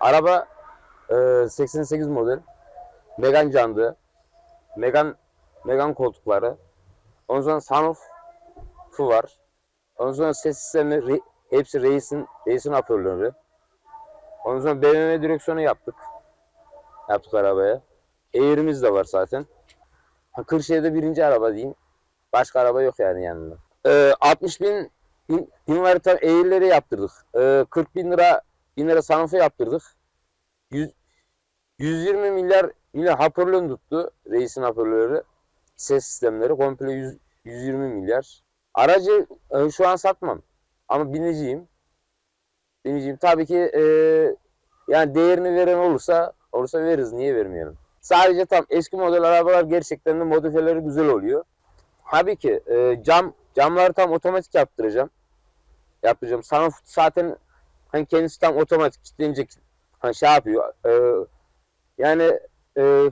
Araba e, 88 model. Megan candı. Megan Megan koltukları. Ondan sonra sunroof'u var. Ondan sonra ses sistemi re- hepsi reisin reisin hoparlörü. Ondan sonra BMW direksiyonu yaptık. Yaptık arabaya. Air'imiz de var zaten. Ha, Kırşehir'de birinci araba diyeyim. Başka araba yok yani yanında. Ee, 60 bin, varita Air'leri yaptırdık. Ee, 40 bin lira bin lira sunroof'u yaptırdık. 100, 120 milyar milyar hoparlör tuttu. Reisin hoparlörü. Ses sistemleri komple 100, 120 milyar. Aracı e, şu an satmam. Ama biniciyim. Biniciyim. Tabii ki e, yani değerini veren olursa olursa veririz. Niye vermeyelim? Sadece tam eski model arabalar gerçekten de modifiyeleri güzel oluyor. Tabii ki e, cam camları tam otomatik yaptıracağım. Yaptıracağım. Sunroof zaten hani kendisi tam otomatik kilitleyince hani şey yapıyor. E, yani e,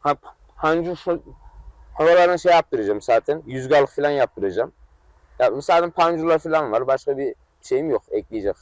ha, hangi şu havalarına şey yaptıracağım zaten. Yüzgarlık falan yaptıracağım. Ya zaten pancurlar falan var. Başka bir şeyim yok ekleyecek.